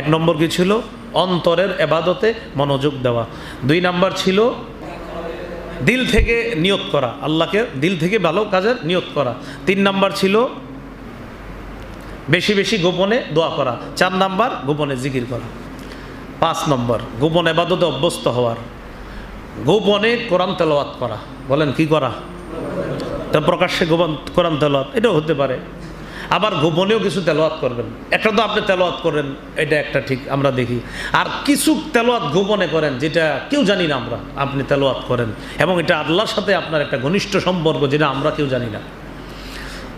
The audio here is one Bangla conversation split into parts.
এক নম্বর কি ছিল? অন্তরের এবাদতে মনোযোগ দেওয়া। দুই নাম্বার ছিল দিল থেকে নিয়ত করা, আল্লাহকে দিল থেকে ভালো কাজের নিয়ত করা। তিন নাম্বার ছিল বেশি বেশি গোপনে দোয়া করা। চার নাম্বার গোপনে জিকির করা। পাঁচ নম্বর গোপন এবাদতে অভ্যস্ত হওয়ার। গোপনে কোরআন তেলাওয়াত করা। বলেন কি করা? তা প্রকাশ্যে গোপন কোরআন তেলাওয়াত, এটাও হতে পারে। আবার গোপনেও কিছু তেলোয়াত করবেন। একটা তো আপনি তেলাওয়াত করেন, এটা একটা ঠিক, আমরা দেখি। আর কিছু তেলাওয়াত গোপনে করেন, যেটা কেউ জানি না আমরা, আপনি তেলাওয়াত করেন। এবং এটা আল্লাহর সাথে আপনার একটা ঘনিষ্ঠ সম্পর্ক, যেটা আমরা কেউ জানি না।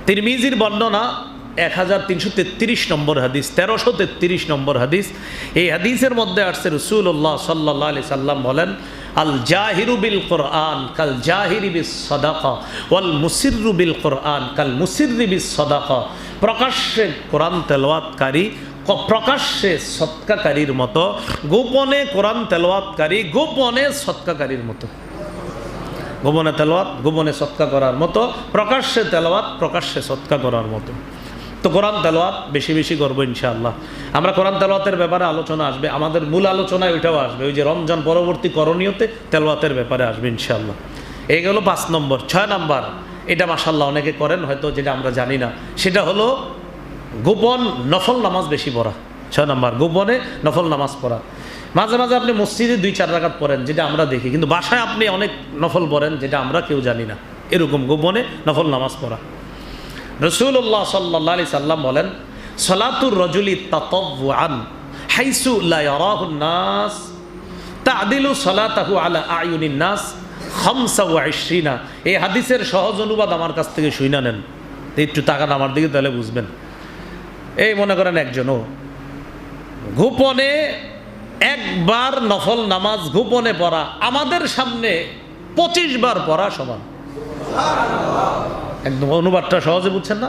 তিরমিজির বর্ণনা এক হাজার তিনশো তেত্রিশ নম্বর হাদিস, তেরোশো তেত্রিশ নম্বর হাদিস। এই হাদিসের মধ্যে আসছে রসুল্লাহ সাল্লাহ আলি সাল্লাম বলেন আল জাহিরু কোরআন কাল জাহিরি বিস সদাকা, ওয়াল কোরআন কাল মুসিরি বিস প্রকাশ্যে কোরআন তেলাওয়াতকারী প্রকাশ্যে সৎকাকারীর মতো, গোপনে কোরআন তেলাওয়াতকারী, গোপনে সৎকাকারীর মতো। গোপনে তেলাওয়াত, গোপনে সৎকা করার মতো, প্রকাশ্যে তেলাওয়াত, প্রকাশ্যে সৎকা করার মতো। তো কোরআন তেলাওয়াত বেশি বেশি করব ইনশাআল্লাহ। আমরা কোরআন তেলাওয়াতের ব্যাপারে আলোচনা আসবে, আমাদের মূল আলোচনায় ওইটাও আসবে। ওই যে রমজান পরবর্তী করণীয়তে তেলাওয়াতের ব্যাপারে আসবে ইনশাআল্লাহ। এই গেল পাঁচ নম্বর, ছয় নম্বর। এটা মাসাল্লাহ অনেকে করেন, হয়তো যেটা আমরা জানি না। সেটা হলো গোপন নফল নামাজ বেশি পড়া। ছয় নম্বর, গোপনে নফল নামাজ পড়া। মাঝে মাঝে আপনি মসজিদে দুই, চার রাকাত পড়েন, যেটা আমরা দেখি। কিন্তু বাসায় আপনি অনেক নফল পড়েন, যেটা আমরা কেউ জানি না। এরকম গোপনে নফল নামাজ পড়া। রসুল্লাহ সাল্লাহ আলি সাল্লাম বলেন, সলাতুর রজুলি নাস নাস এই হাদিসের আমার কাছ থেকে নেন। আমার দিকে, তাহলে বুঝবেন। এই মনে করেন একজনও গোপনে একবার নফল নামাজ গোপনে পড়া, আমাদের সামনে পঁচিশ বার পড়া সমান। একদম অনুবাদটা সহজে বুঝছেন না?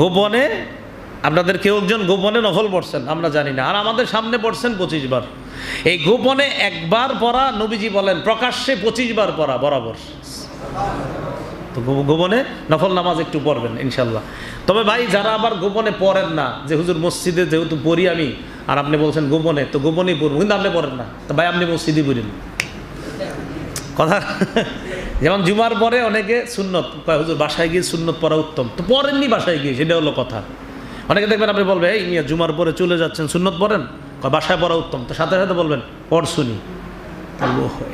গোপনে, আপনাদের কেউ একজন গোপনে নফল পড়ছেন, আমরা জানি না। আর আমাদের সামনে পড়ছেন পঁচিশ বার। এই গোপনে একবার পড়া নবীজি বলেন, প্রকাশ্যে পঁচিশ বার পড়া, বরাবর। তো গোপনে নফল নামাজ একটু পড়বেন ইনশাল্লাহ তবে ভাই, যারা আবার গোপনে পড়েন না, যে হুজুর মসজিদে যেহেতু পড়ি আমি, আর আপনি বলছেন গোপনে, তো গোপনেই পড়ব, কিন্তু আপনি পড়েন না। তো ভাই, আপনি মসজিদে পড়েন। কথা যেমন জুমার পরে অনেকে সুন্নত হুজুর, বাসায় গিয়ে সুন্নত পড়া উত্তম। তো পড়েননি বাসায় গিয়ে সেটা হলো কথা। অনেকে দেখবেন আপনি বলবেন এই মিয়া জুমার পরে চলে যাচ্ছেন, সুন্নত পড়েন? বাসায় পড়া উত্তম। তো সাথে সাথে বলবেন পড় শুনি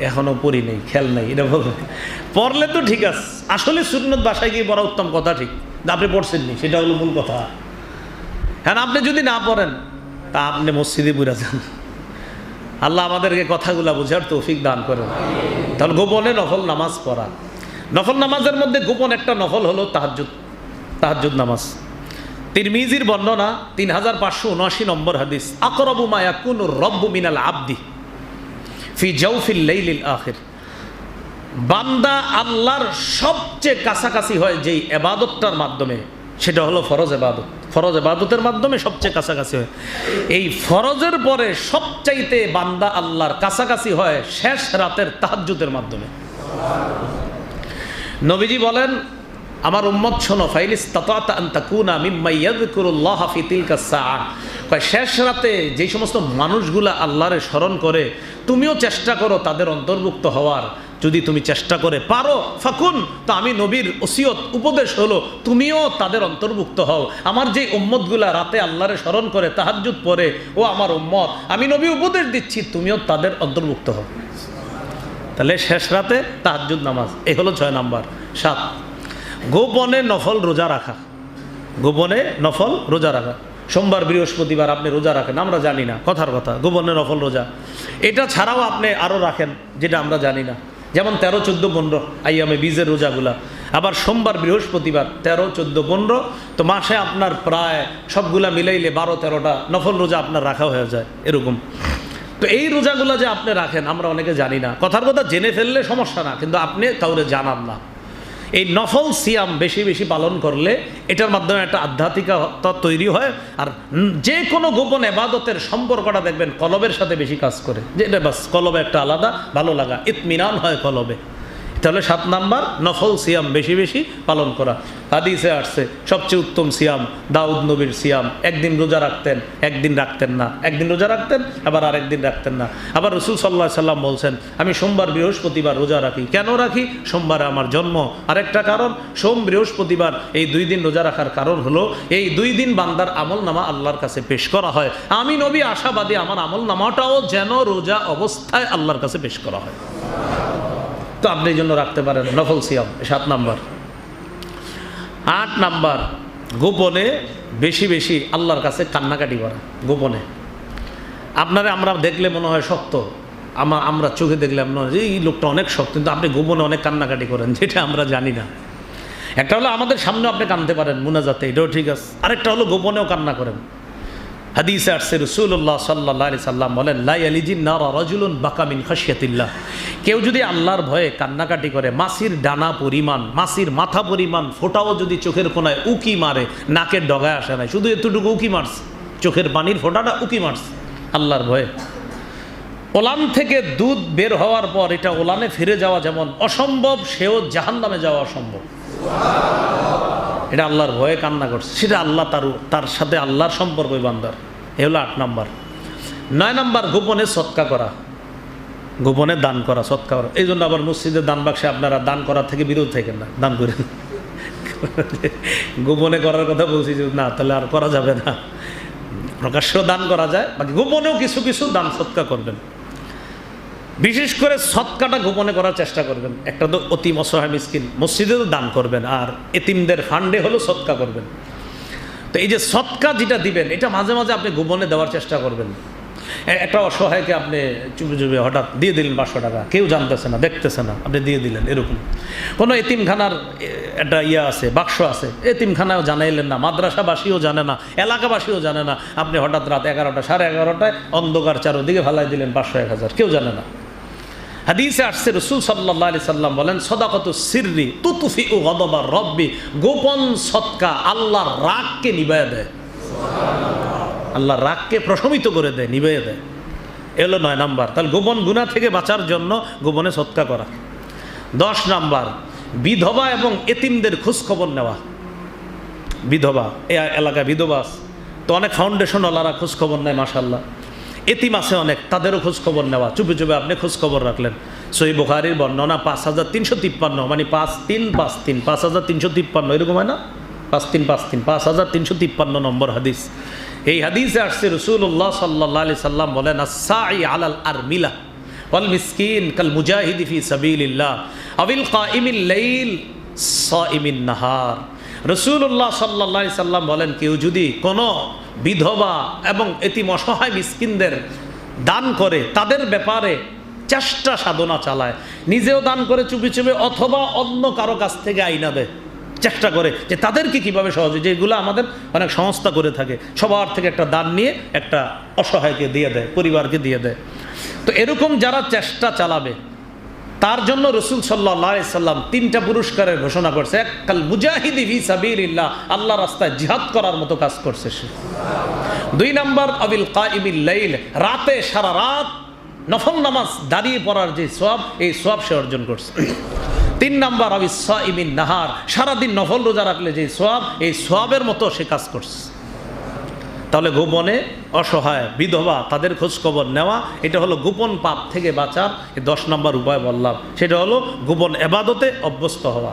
এখনও পড়ি নেই খেয়াল নেই। এটা বলবেন পড়লে তো ঠিক আছে, আসলে সুন্নত বাসায় গিয়ে পড়া উত্তম কথা ঠিক আপনি পড়ছেননি সেটা হলো মূল কথা। হ্যাঁ আপনি যদি না পড়েন, তা আপনি মসজিদে বুঝা যান। আল্লাহ আমাদেরকে কথাগুলো বোঝার তৌফিক দান করেন। তাহলে গোপনে নফল নামাজ পড়া। নফল নামাজের মধ্যে গোপন একটা নফল হলো তাহাজুদ তাহাজুদ নামাজ। তিরমিজির বর্ণনা তিন হাজার পাঁচশো উনআশি নম্বর হাদিস, আকরবু মায়াকুন রব্বু মিনাল আব্দি ফি জৌফিল লাইলিল আখির। বান্দা আল্লাহর সবচেয়ে কাছাকাছি হয় যেই এবাদতটার মাধ্যমে, সেটা হলো ফরজ এবাদত। ফরজ এবাদতের মাধ্যমে সবচেয়ে কাছাকাছি হয়। এই ফরজের পরে সবচাইতে বান্দা আল্লাহর কাছাকাছি হয় শেষ রাতের তাহাজ্জুদের মাধ্যমে। নবীজি বলেন, আমার উম্মত শোনো ফাইলিস শেষ রাতে যে সমস্ত মানুষগুলা আল্লাহরে স্মরণ করে, তুমিও চেষ্টা করো তাদের অন্তর্ভুক্ত হওয়ার। যদি তুমি চেষ্টা করে পারো, ফাকুন, তো আমি নবীর ওসিয়ত, উপদেশ হলো, তুমিও তাদের অন্তর্ভুক্ত হও। আমার যে উম্মতগুলা রাতে আল্লাহরে স্মরণ করে, তাহাজ্জুদ পরে ও আমার উম্মত, আমি নবী উপদেশ দিচ্ছি, তুমিও তাদের অন্তর্ভুক্ত হও। তাহলে শেষ রাতে তাহাজ্জুদ নামাজ এই হলো ছয় নাম্বার। সাত, গোপনে নফল রোজা রাখা। গোপনে নফল রোজা রাখা। সোমবার, বৃহস্পতিবার আপনি রোজা রাখেন, আমরা জানি না, কথার কথা, গোপনে নফল রোজা। এটা ছাড়াও আপনি আরও রাখেন, যেটা আমরা জানি না। যেমন তেরো, চোদ্দ, পনেরো, আইয়ামে বীজের রোজাগুলা। আবার সোমবার, বৃহস্পতিবার, তেরো, চোদ্দ, পনেরো, তো মাসে আপনার প্রায় সবগুলা মিলাইলে বারো, তেরোটা নফল রোজা আপনার রাখা হয়ে যায়, এরকম। তো এই রোজাগুলো যে আপনি রাখেন, আমরা অনেকে জানি না। কথার কথা জেনে ফেললে সমস্যা না, কিন্তু আপনি তাহলে জানান না। এই নফল সিয়াম বেশি বেশি পালন করলে এটার মাধ্যমে একটা আধ্যাত্মিকতা তৈরি হয়। আর যে কোনো গোপন এবাদতের সম্পর্কটা দেখবেন কলবের সাথে বেশি কাজ করে। যে এটা বাস, কলবে একটা আলাদা, ভালো লাগা। ইতমিনান হয় কলবে। তাহলে সাত নাম্বার, নফল সিয়াম বেশি বেশি পালন করা। হাদিসে আসছে, সবচেয়ে উত্তম সিয়াম দাউদ নবীর সিয়াম। একদিন রোজা রাখতেন, একদিন রাখতেন না। একদিন রোজা রাখতেন, আবার আরেকদিন রাখতেন না। আবার রসুল সাল্লাহ সাল্লাম বলছেন, আমি সোমবার, বৃহস্পতিবার রোজা রাখি। কেন রাখি? সোমবারে আমার জন্ম। আরেকটা কারণ, সোম, বৃহস্পতিবার এই দুই দিন রোজা রাখার কারণ হলো, এই দুই দিন বান্দার আমল নামা আল্লাহর কাছে পেশ করা হয়। আমি নবী আশাবাদী, আমার আমল নামাটাও যেন রোজা অবস্থায় আল্লাহর কাছে পেশ করা হয়। তো আপনি জন্য রাখতে পারেন। নফল সিয়াম, সাত নাম্বার। আট নাম্বার, গোপনে বেশি বেশি আল্লাহর কাছে কান্নাকাটি করা, গোপনে। আপনারা আমরা দেখলে মনে হয় শক্ত আমার আমরা চোখে দেখলে হয় যে এই লোকটা অনেক শক্ত, কিন্তু আপনি গোপনে অনেক কান্নাকাটি করেন, যেটা আমরা জানি না। একটা হলো আমাদের সামনে আপনি কানতে পারেন মুনাজাতে, এটাও ঠিক আছে। আরেকটা হলো গোপনেও কান্না করেন। হাদিসে আসছে রসুল্লাহ সাল্লাহ সাল্লাম বলেন লাই আলিজি নারা রজুলুন বাকামিন খাসিয়াতিল্লাহ কেউ যদি আল্লাহর ভয়ে কান্নাকাটি করে, মাসির ডানা পরিমাণ, মাসির মাথা পরিমাণ, ফোটাও যদি চোখের কোনায় উকি মারে নাকের ডগায় আসে নাই, শুধু এতটুকু উকি মারছে। চোখের পানির ফোঁটাটা উকি মারছে। আল্লাহর ভয়ে। ওলান থেকে দুধ বের হওয়ার পর এটা ওলানে ফিরে যাওয়া যেমন অসম্ভব, সেও জাহান্নামে যাওয়া অসম্ভব। এটা আল্লাহর ভয়ে কান্না করছে। সেটা আল্লাহ তার তার সাথে আল্লাহর সম্পর্ক বান্দার। এ হলো আট নাম্বার। নয় নাম্বার, গোপনে সৎকা করা। গোপনে দান করা সৎকা করা। এই জন্য আবার মসজিদের দান বাক্সে আপনারা দান করার থেকে বিরোধ থাকেন না, দান করেন। গোপনে করার কথা বলছি যে না, তাহলে আর করা যাবে না। প্রকাশ্য দান করা যায়, বাকি গোপনেও কিছু কিছু দান সৎকা করবেন। বিশেষ করে সৎকাটা গোপনে করার চেষ্টা করবেন। একটা তো অতি অসহায় মিসকিন মসজিদেও দান করবেন, আর এতিমদের ফান্ডে হলো সৎকা করবেন। তো এই যে সৎকা যেটা দিবেন, এটা মাঝে মাঝে আপনি গোপনে দেওয়ার চেষ্টা করবেন। একটা অসহায়কে আপনি চুপে চুপে হঠাৎ দিয়ে দিলেন পাঁচশো টাকা, কেউ জানতেছে না, দেখতেছে না, আপনি দিয়ে দিলেন এরকম। কোনো এতিমখানার একটা ইয়ে আছে, বাক্স আছে এতিমখানাও জানাইলেন না, মাদ্রাসাবাসীও জানে না, এলাকাবাসীও জানে না, আপনি হঠাৎ রাত এগারোটা, সাড়ে এগারোটায় অন্ধকার চারোদিকে ফালাই দিলেন পাঁচশো এক হাজার, কেউ জানে না। হাদিসে আসছে, রসুল সাল্লাহ আলি সাল্লাম বলেন, সদাকত সিররি তুতুফি ও গদবার রব্বি, গোপন সৎকা আল্লাহর রাগকে নিবাইয়া দেয়। আল্লাহর রাগকে প্রশমিত করে দেয় নিবাইয়া দেয়। এলো নয় নাম্বার। তাহলে গোপন গুণা থেকে বাঁচার জন্য গোপনে সৎকা করা। দশ নাম্বার, বিধবা এবং এতিমদের খোঁজখবর নেওয়া। বিধবা, এ এলাকায় বিধবা তো অনেক ফাউন্ডেশনওয়ালারা খোঁজখবর নেয় মাসাল্লাহ এতিম আছে অনেক, তাদেরও খোঁজখবর নেওয়া। চুপে চুপে আপনি খোঁজখবর রাখলেন। সই বুখারির বর্ণনা পাঁচ হাজার তিনশো তিপ্পান্ন মানে পাঁচ তিন পাঁচ তিন, পাঁচ হাজার তিনশো তিপ্পান্ন, এরকম হয় না? পাঁচ তিন পাঁচ তিন, পাঁচ হাজার তিনশো তিপ্পান্ন নম্বর হাদিস। এই হাদিসে আসছে রসুল্লাহ সাল্লাহ সাল্লাম বলেন আসাই আলাল আর মিলা ওয়াল মিসকিন কাল মুজাহিদি ফি সাবিলিল্লাহ আবিল কাইমিল লাইল নাহার। রসুল্লাহ সাল্লাহ সাল্লাম বলেন, কেউ যদি কোনো বিধবা এবং এতিম অসহায় মিসকিনদের দান করে, তাদের ব্যাপারে চেষ্টা সাধনা চালায়, নিজেও দান করে চুপি চুপি অথবা অন্য কারও কাছ থেকে আইনা দেয় চেষ্টা করে যে তাদেরকে কীভাবে সহজে যেগুলো আমাদের অনেক সংস্থা করে থাকে, সবার থেকে একটা দান নিয়ে একটা অসহায়কে দিয়ে দেয়, পরিবারকে দিয়ে দেয়। তো এরকম যারা চেষ্টা চালাবে, তার জন্য রসুল সাল্লাহ সাল্লাম তিনটা পুরস্কারের ঘোষণা করছে। এক, কাল মুজাহিদি ভি সাবিল্লাহ আল্লাহ রাস্তায় জিহাদ করার মতো কাজ করছে সে। দুই নাম্বার, আবিল কাইমিল লাইল, রাতে সারা রাত নফল নামাজ দাঁড়িয়ে পড়ার যে সব এই সব সে অর্জন করছে। তিন নাম্বার, আবি ইমিন নাহার। সারাদিন নফল রোজা রাখলে যে সোয়াব, এই সোয়াবের মতো সে কাজ করছে। তাহলে গোপনে অসহায় বিধবা তাদের খোঁজখবর নেওয়া, এটা হলো গোপন পাপ থেকে বাঁচার, এই দশ নম্বর উপায় বললাম। সেটা হলো গোপন এবাদতে অভ্যস্ত হওয়া।